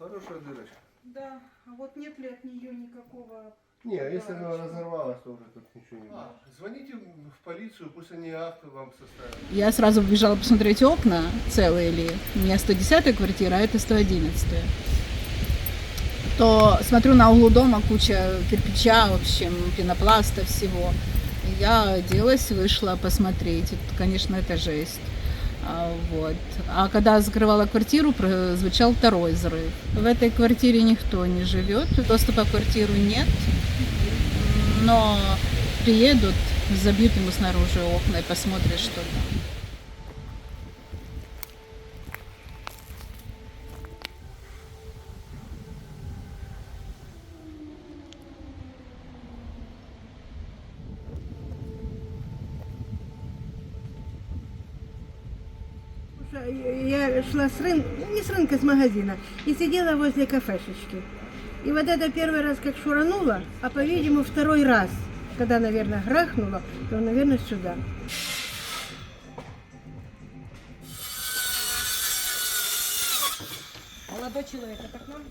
Хорошая дырочка. Да, а вот нет ли от нее никакого... Не, а если она разорвалась, то уже тут ничего не будет. А, звоните в полицию, пусть они акты вам составят. Я сразу побежала посмотреть окна, целые ли. У меня 110 квартира, а это 111 То смотрю на углу дома куча кирпича, в общем, пенопласта всего. Я оделась, вышла посмотреть. Это, конечно, это жесть. А, Вот. А когда закрывала квартиру, прозвучал второй взрыв. В этой квартире никто не живет, доступа в квартиру нет. Но приедут, забьют ему снаружи окна и посмотрят, что там. Я шла с рынка, не с рынка, с магазина, и сидела возле кафешечки. И вот это первый раз как шуранула, а по-видимому второй раз, когда, наверное, грахнула, то, наверное, сюда. Молодой человек, это к нам?